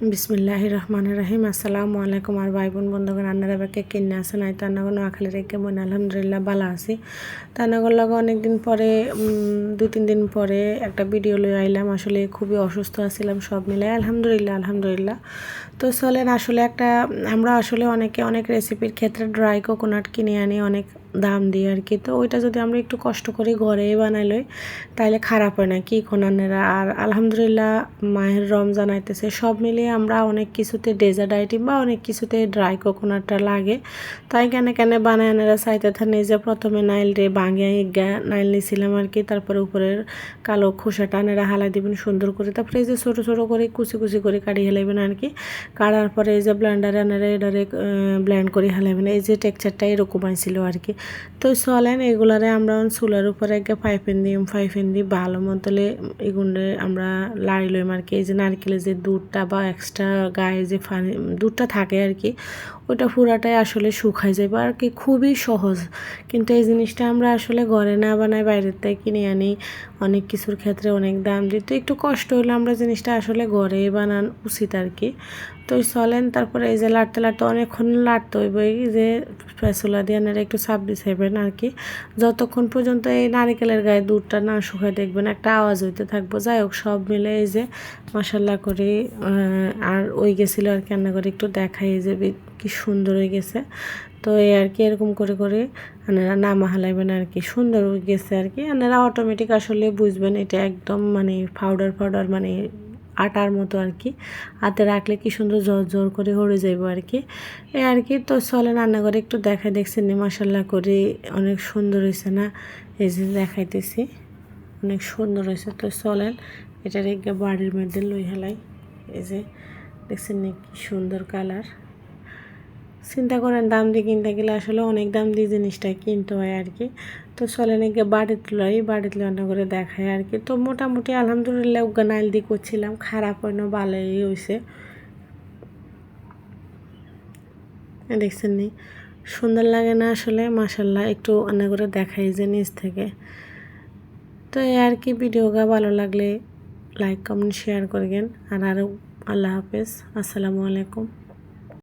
বিসমিল্লাহ রহমান রাহিম। আসসালামু আলাইকুম আর ভাই বোন, বন্ধুগণ আন্নারা বাকে কিনে আসেন? আই তান্নাগর নোয়াখালী রেখে বোন, আলহামদুলিল্লাহ ভালো আছি। তান্নাগর লগে অনেকদিন পরে দু তিন দিন পরে একটা ভিডিও লয়ে আইলাম। আসলে খুবই অসুস্থ আছিলাম সব মিলে আলহামদুলিল্লাহ আলহামদুলিল্লাহ। তো চলেন, আসলে একটা, আমরা আসলে অনেকে অনেক রেসিপির ক্ষেত্রে ড্রাই কোকোনাট কিনে আনি, অনেক দাম দিয়ে আর কি। তো ওইটা যদি আমরা একটু কষ্ট করে ঘরে বানাইলই তাহলে খারাপ হয় না। কি খোনানেরা? আর আলহামদুলিল্লাহ মায়ের রমজান আইতেছে। সব মিলিয়ে আমরা অনেক কিছুতে ডেজার্ট আইটেম বা অনেক কিছুতে ড্রাই কোকোনাটটা লাগে। তাই কেন কেন বানায় আনেরা চাইতে থানে যে প্রথমে নাইল রে ইগা নাইল নিয়েছিলাম আর কি। তারপরে উপরের কালো খোসাটা আনেরা হালাই দিবেন সুন্দর করে। তারপরে এই যে ছোটো ছোটো করে কুচি কুচি করে কাটি হেলাইবেন আর কি। কাটার পরে এই যে ব্লেন্ডারে আনেরা এটারে ব্লেন্ড করে হেলাইবেন। এই যে টেক্সচারটা এরকম আইছিল আর কি। তো চলেন, এগুলারে আমরা চুলার উপরে একটা ফাইফেন দিই পাইপেন দিই, ভালো মতলে এগুলো আমরা লাড়ি লইম আর কি এই যে নারকেলের যে দুধটা বা এক্সট্রা গায়ে যে ফানি দুধটা থাকে আর কি ওটা পুরাটাই আসলে শুকাই যাবে আর কি খুবই সহজ। কিন্তু এই জিনিসটা আমরা আসলে ঘরে না বানাই বাইরের থেকে কিনে আনি, অনেক কিছুর ক্ষেত্রে অনেক দাম দিই। তো একটু কষ্ট হলে আমরা জিনিসটা আসলে ঘরে বানান উচিত আর কি। তো চলেন, তারপরে এই যে লাড়তে লাড়তে অনেকক্ষণ লাড়তে হইব যে ফেসলা দিয়ে একটু চাপ দিছেবেন আর কি। যতক্ষণ পর্যন্ত এই নারিকেলের গায়ে দুধটা না শুকায়, দেখবেন একটা আওয়াজ হইতে থাকব। যাই হোক, সব মিলে এই যে মশাল্লা করে আর ওই গেছিল আর কেন করে একটু দেখাই যে কি সুন্দর হয়ে গেছে। তো এই আর কি এরকম করে করে আপনারা নামা হালাইবেন আর কি। সুন্দর হয়ে গেছে আর কি। আপনারা অটোমেটিক আসলে বুঝবেন, এটা একদম মানে পাউডার পাউডার মানে আটার মতো আর কি। হাতে রাখলে কি সুন্দর জোর জোর করে হরে যাইব আর কি। এ আর কি তো চলে রান্নাঘরে একটু দেখাই দেখছি নি মশাল্লা করে অনেক সুন্দর হয়েছে না? এই যে দেখাইতেছি, অনেক সুন্দর হয়েছে তো চলেন, এটার বাড়ির মধ্যে লই হেলাই। এই যে দেখছেন নি কি সুন্দর কালার। চিন্তা করেন, দাম দিয়ে কিনতে গেলে আসলে অনেক দাম দিয়ে জিনিসটা কিনতে হয় আর কি তো চলে নাকি বাড়িতে লই বাড়িতে রান্না করে দেখায় আর কি তো মোটামুটি আলহামদুলিল্লাহ নাইল দিয়ে করছিলাম, খারাপ হয় না, ভালোই হয়েছে দেখছেন নি, সুন্দর লাগে না আসলে মাসাল্লাহ একটু রান্না করে দেখাই যে নিজ থেকে। তো এই আর কি ভিডিওটা ভালো লাগলে লাইক কমেন্ট শেয়ার করবেন। আর আরও আল্লাহ হাফেজ, আসসালামু আলাইকুম।